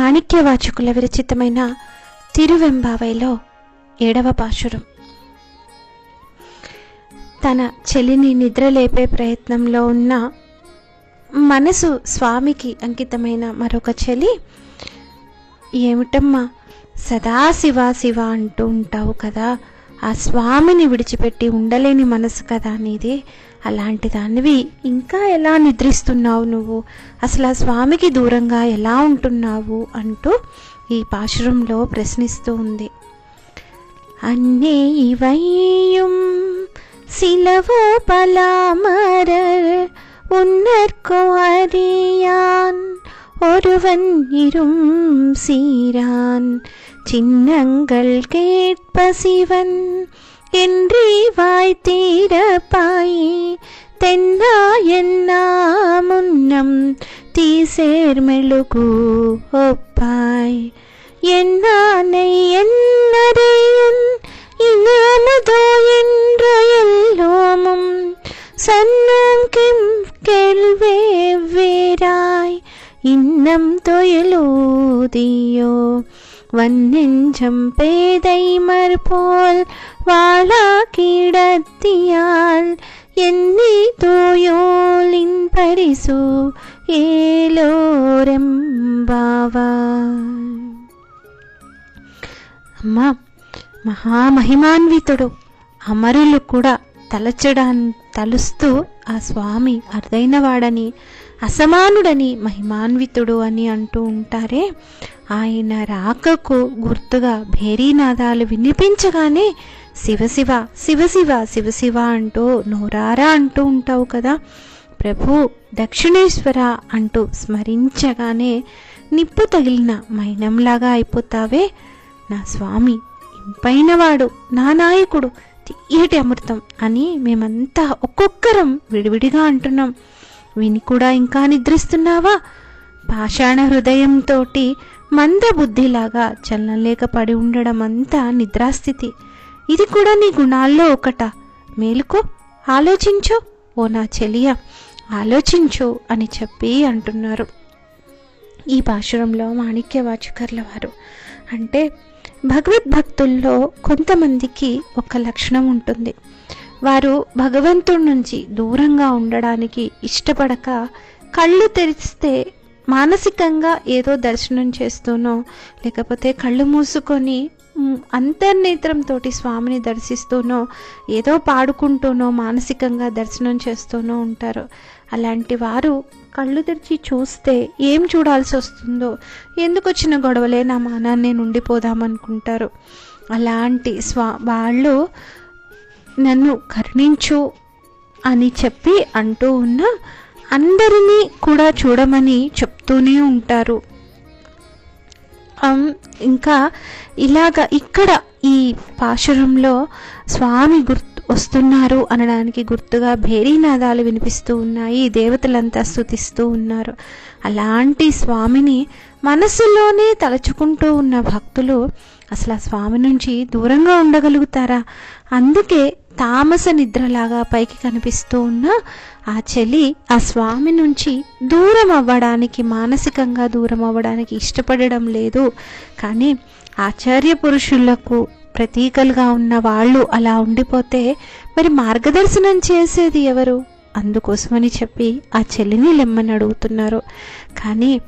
మాణిక్యవాచకుల విరచితమైన తిరువెంబావైలో ఏడవ పాశురం. తన చెలిని నిద్రలేపే ప్రయత్నంలో ఉన్న మనసు స్వామికి అంకితమైన మరొక చెలి ఏమిటమ్మా సదా శివ శివ అంటూ ఉంటావు కదా ఆ స్వామిని విడిచిపెట్టి ఉండలేని మనసు కదా నీది? అలాంటి దానివి ఇంకా ఎలా నిద్రిస్తున్నావు నువ్వు అసలు ఆ స్వామికి దూరంగా ఎలా ఉంటున్నావు అంటూ ఈ పాశురంలో ప్రశ్నిస్తూ ఉంది அன்னே இவையும் சிலவோ பலாமரர் உன்னற்கோ அறியான் ஒருவன் இரும் சீரான் சின்னங்கள் கேட்ப சிவன் என்றே வாய் தீரப்பாய் தென்னா என்னா முன்னம் തീസേർമെളുകൂ ഒപ്പായ് എന്നാനൈ എന്നറിയൻ ഇനാമതോ എല്ലോമും സന്നും കിം കേൾവേവേരായ് ഇന്നം തൊയലൂതിയോ இன்னம் தொயலூதியோ வன்னெஞ்சம் பேதை மறுபோல் வாழா கிடத்தியால் என்னை தோயோலின் பரிசு ఏలోరెంబావా అమ్మా మహామహిమాన్వితుడు అమరులు కూడా తలచడా తలుస్తూ ఆ స్వామి అరుదైనవాడని అసమానుడని మహిమాన్వితుడు అని అంటూ ఉంటారే. ఆయన రాకకు గుర్తుగా భేరీనాదాలు వినిపించగానే శివశివ శివశివ శివశివ అంటూ నోరారా అంటూ ఉంటావు కదా. ప్రభు దక్షిణేశ్వర అంటూ స్మరించగానే నిప్పు తగిలిన మైనంలాగా అయిపోతావే. నా స్వామి ఇంపైనవాడు నా నాయకుడు తీయటి అమృతం అని మేమంతా ఒక్కొక్కరం విడివిడిగా అంటున్నాం. విని కూడా ఇంకా నిద్రిస్తున్నావా? పాషాణ హృదయంతోటి మంద బుద్ధిలాగా చల్లలేక పడి ఉండడం అంతా నిద్రాస్థితి. ఇది కూడా నీ గుణాల్లో ఒకట. మేలుకో ఆలోచించు. ఓ నా చెలియ ఆలోచించు అని చెప్పి అంటున్నారు. ఈ పాశురంలో మాణిక్యవాచకర్ల వారు. అంటే భగవద్భక్తుల్లో కొంతమందికి ఒక లక్షణం ఉంటుంది. వారు భగవంతుడి నుంచి దూరంగా ఉండడానికి ఇష్టపడక కళ్ళు తెరిస్తే మానసికంగా ఏదో దర్శనం చేస్తూనో లేకపోతే కళ్ళు మూసుకొని అంతర్నేత్రంతో స్వామిని దర్శిస్తూనో ఏదో పాడుకుంటూనో మానసికంగా దర్శనం చేస్తూనో ఉంటారు. అలాంటి వారు కళ్ళు తెరిచి చూస్తే ఏం చూడాల్సి వస్తుందో ఎందుకు వచ్చిన గొడవలే నా మానాన్ని ఉండిపోదామనుకుంటారు అలాంటి స్వా వాళ్ళు నన్ను కరుణించు అని చెప్పి అంటూ ఉన్న అందరినీ కూడా చూడమని చెప్తూనే ఉంటారు. ఇంకా ఇలాగ ఇక్కడ ఈ పాశురంలో స్వామి గుర్తు వస్తున్నారు అనడానికి గుర్తుగా భేరీనాదాలు వినిపిస్తూ ఉన్నాయి దేవతలంతా స్తుతిస్తూ ఉన్నారు. అలాంటి స్వామిని మనసులోనే తలుచుకుంటూ ఉన్న భక్తులు అసలు ఆ స్వామి నుంచి దూరంగా ఉండగలుగుతారా? అందుకే తామస నిద్రలాగా పైకి కనిపిస్తూ ఉన్న ఆ చెలి ఆ స్వామి నుంచి దూరం అవ్వడానికి మానసికంగా దూరం అవ్వడానికి ఇష్టపడడం లేదు. కానీ ఆచార్య పురుషులకు ప్రతీకలుగా ఉన్న వాళ్ళు అలా ఉండిపోతే మరి మార్గదర్శనం చేసేది ఎవరు? అందుకోసమని చెప్పి ఆ చెల్లిని లెమ్మని అడుగుతున్నారు. కానీ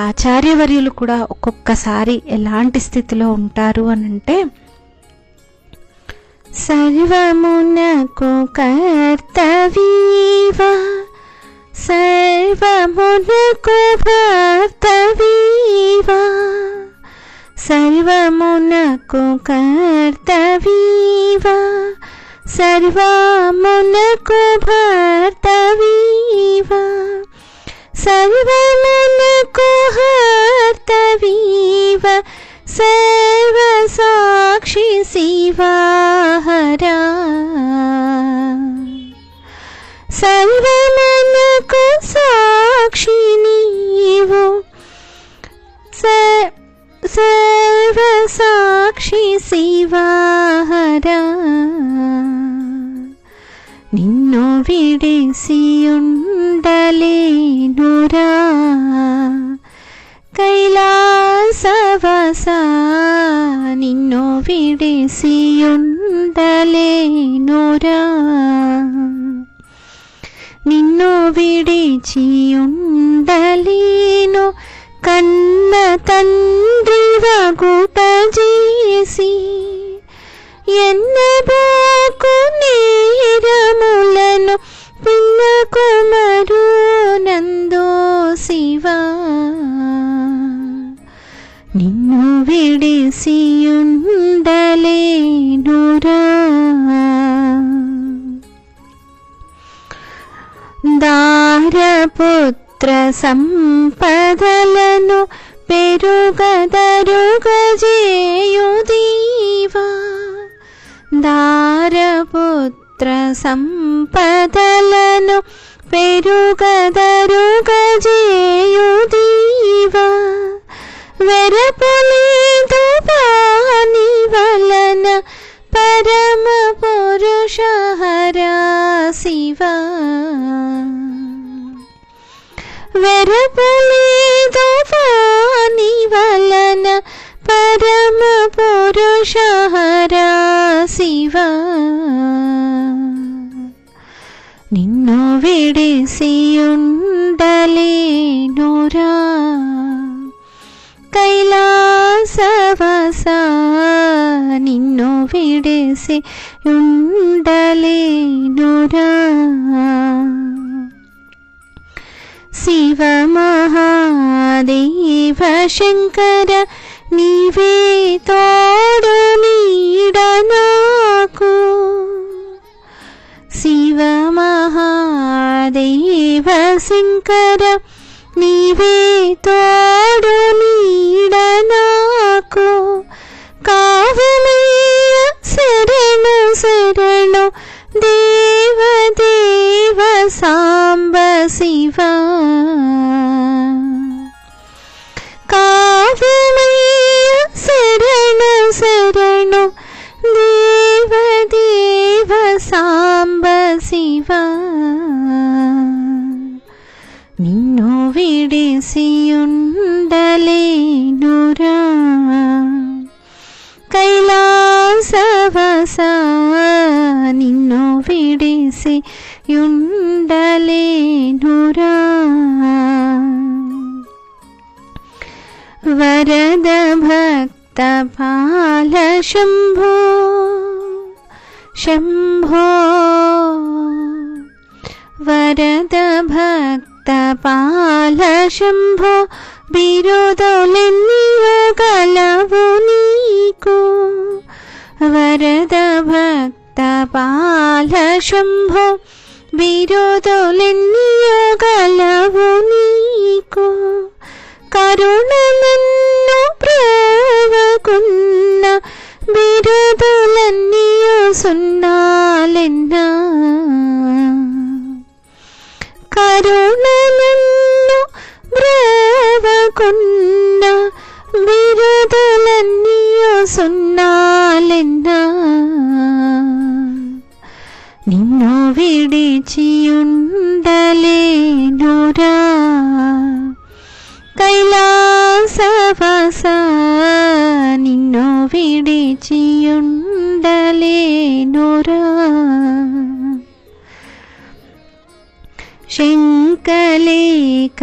ఆచార్యవర్యులు కూడా ఒక్కొక్కసారి ఎలాంటి స్థితిలో ఉంటారు అని అంటే సర్వమునకు కర్తవీవా సర్వమునకు భర్తవీవా సర్వమునకు కర్తవీవా సర్వమునకు భర్తవీవా సర్వమునకు హర్తవీవ సర్వ సాక్షి శివాహరా సర్వమునకు సాక్షి నీవు స- సర్వ సాక్షి శివాహరా నిన్ను విడిసి ఉండలేనురా కైలాసవాస നിന്നോവിടെ സിയുണ്ടലേനൊരാ നിന്നോവിടെ ചിയുണ്ടലീനോ കണ്ണ തന്ത്രി വകുപ്പ ജേസി. എന്ന దారపుత్ర సంపదలను పెరుగదరుగజేయుదీవా దారపుత్ర సంపదలను పెరుగదరుగజేయుదీవా వెరపలేదు వెరపలేదు పాని వలన పరమ పురుష హరా శివా నిన్ను విడిసియుండలేనురా కైలాసవస నిన్ను విడిసి ఉండలేనురా ಮಹಾದೇವ ಶಂಕರ ನೀವೇ ತೋಡು ನೀಡನಾಕು ಶಿವ ಮಹಾದೇವ ಶಂಕರ ನೀವೇ ತೋಡು ನೀಡನಾಕು ಕಾವಲಯ್ಯ ಶರಣು ಶರಣು ದೇವ ದೇವ ಸಾಂಬ ಶಿವ దేవ సాంబ శివ నిన్ను విడిసియుండలేనురా కైలాసవస నిన్ను విడిసి ఉండలేనురా వరద భక్త పాల శంభో శంభో వరద భక్త పాల శంభో బిరుదులెన్నియో గలవు నీకు వరద భక్త పాల శంభో బిరుదులెన్నియో గలవు నీకు కరుణ నన్ను ప్రోవకున్న బిరుదులన్నీయో సున్నాలెన్నా కరుణ నన్ను బ్రోవకున్న బిరుదులన్నీయో సున్నాలెన్నా నిన్ను విడిచియుండలేనురా కైలాసవస నిన్ను విడిచియుండలేనురా శంకలేక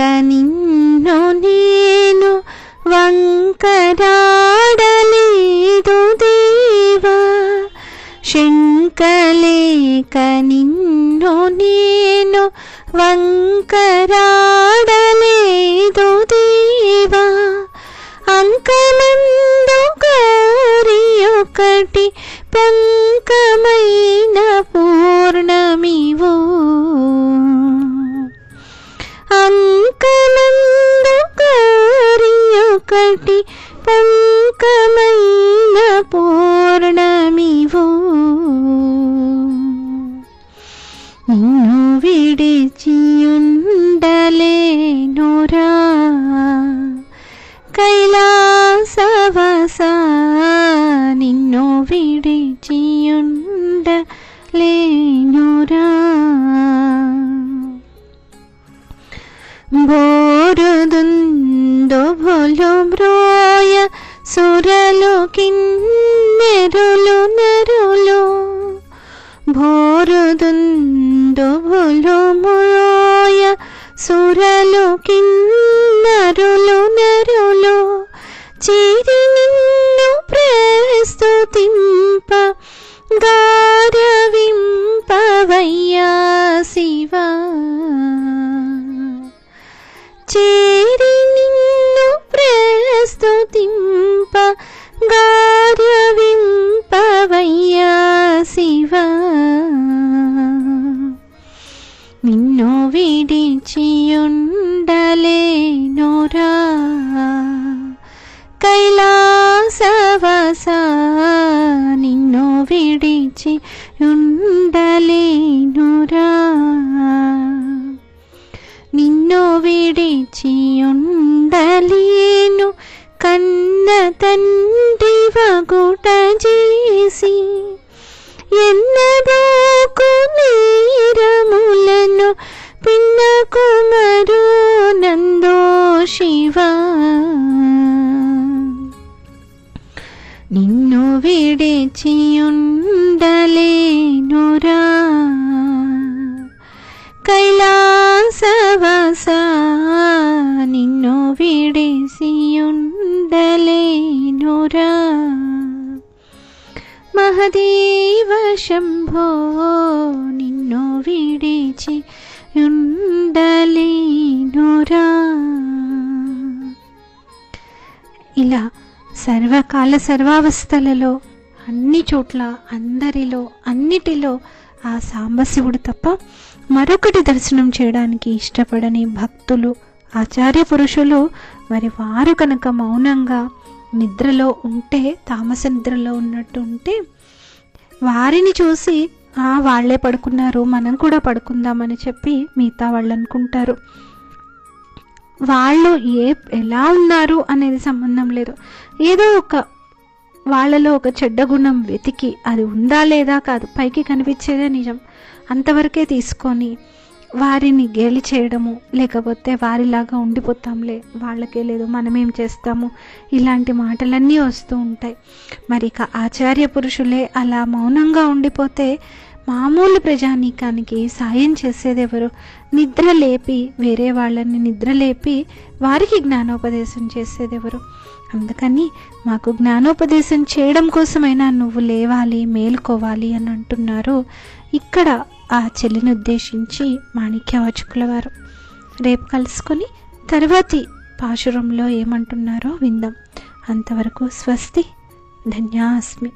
విడిచియుండలేనురా కైలాసవస నిన్ను విడిచి ఉండలేనురా నిన్ను విడిచి ఉండలేను కన్న తండ్రి వగుట చేసి. ఎన్నడోకు మహదేవ శంభో నిన్ను విడిచి ఉండలేనురా. ఇలా సర్వకాల సర్వావస్థలలో అన్ని చోట్ల అందరిలో అన్నిటిలో ఆ సాంబశివుడు తప్ప మరొకటి దర్శనం చేయడానికి ఇష్టపడని భక్తులు ఆచార్య పురుషులు మరి వారు కనుక మౌనంగా నిద్రలో ఉంటే తామస నిద్రలో ఉన్నట్టు ఉంటే వారిని చూసి ఆ వాళ్ళే పడుకున్నారు మనం కూడా పడుకుందామని చెప్పి మిగతా వాళ్ళు అనుకుంటారు. వాళ్ళు ఏ ఎలా ఉన్నారు అనేది సంబంధం లేదు. ఏదో ఒక వాళ్ళలో ఒక చెడ్డ గుణం వెతికి అది ఉందా లేదా కాదు పైకి కనిపించేదే నిజం. అంతవరకే తీసుకొని వారిని గేలి చేయడము లేకపోతే వారిలాగా ఉండిపోతాంలే వాళ్ళకే లేదు మనమేం చేస్తాము? ఇలాంటి మాటలన్నీ వస్తూ ఉంటాయి. మరి ఇక ఆచార్య పురుషులే అలా మౌనంగా ఉండిపోతే మామూలు ప్రజానీకానికి సాయం చేసేది ఎవరు నిద్ర లేపి వేరే వాళ్ళని నిద్ర లేపి వారికి జ్ఞానోపదేశం చేసేది ఎవరు అందుకని మాకు జ్ఞానోపదేశం చేయడం కోసమైనా నువ్వు లేవాలి మేలుకోవాలి అని అంటున్నారు. ఇక్కడ ఆ చెల్లిని ఉద్దేశించి మాణిక్యవాచకుల వారు. రేపు కలుసుకొని తర్వాతి పాశురంలో ఏమంటున్నారో విందాం. అంతవరకు స్వస్తి. ధన్యాస్మి.